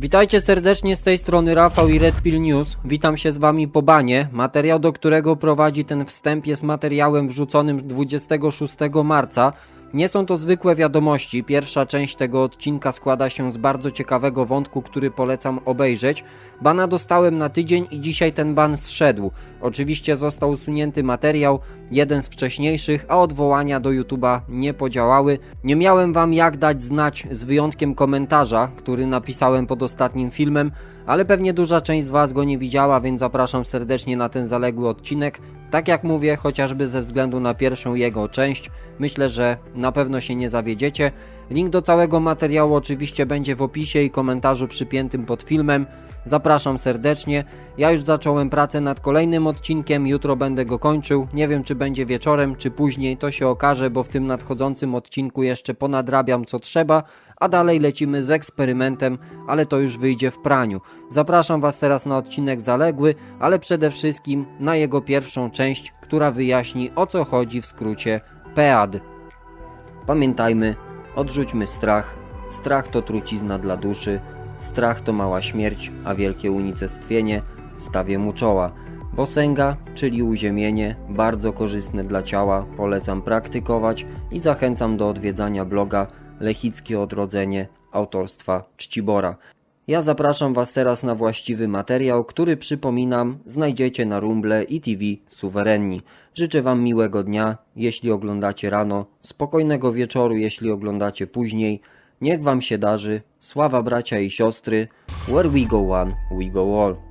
Witajcie serdecznie z tej strony Rafał i Red Pill News. Witam się z wami po banie. Materiał, do którego prowadzi ten wstęp jest materiałem wrzuconym 26 marca. Nie są to zwykłe wiadomości. Pierwsza część tego odcinka składa się z bardzo ciekawego wątku, który polecam obejrzeć. Bana dostałem na tydzień i dzisiaj ten ban zszedł. Oczywiście został usunięty materiał, jeden z wcześniejszych, a odwołania do YouTube'a nie podziałały. Nie miałem wam jak dać znać z wyjątkiem komentarza, który napisałem pod ostatnim filmem, ale pewnie duża część z was go nie widziała, więc zapraszam serdecznie na ten zaległy odcinek. Tak jak mówię, chociażby ze względu na pierwszą jego część, myślę, że na pewno się nie zawiedziecie. Link do całego materiału oczywiście będzie w opisie i komentarzu przypiętym pod filmem. Zapraszam serdecznie. Ja już zacząłem pracę nad kolejnym odcinkiem, jutro będę go kończył. Nie wiem, czy będzie wieczorem, czy później, to się okaże, bo w tym nadchodzącym odcinku jeszcze ponadrabiam co trzeba, a dalej lecimy z eksperymentem, ale to już wyjdzie w praniu. Zapraszam Was teraz na odcinek zaległy, ale przede wszystkim na jego pierwszą część, która wyjaśni o co chodzi w skrócie PEAD. Pamiętajmy, odrzućmy strach. Strach to trucizna dla duszy. Strach to mała śmierć, a wielkie unicestwienie stawię mu czoła. Bosęga, czyli uziemienie, bardzo korzystne dla ciała, polecam praktykować i zachęcam do odwiedzania bloga Lechickie Odrodzenie autorstwa Czcibora. Ja zapraszam Was teraz na właściwy materiał, który przypominam znajdziecie na Rumble i TV Suwerenni. Życzę Wam miłego dnia, jeśli oglądacie rano, spokojnego wieczoru, jeśli oglądacie później. Niech Wam się darzy, sława bracia i siostry, where we go one, we go all.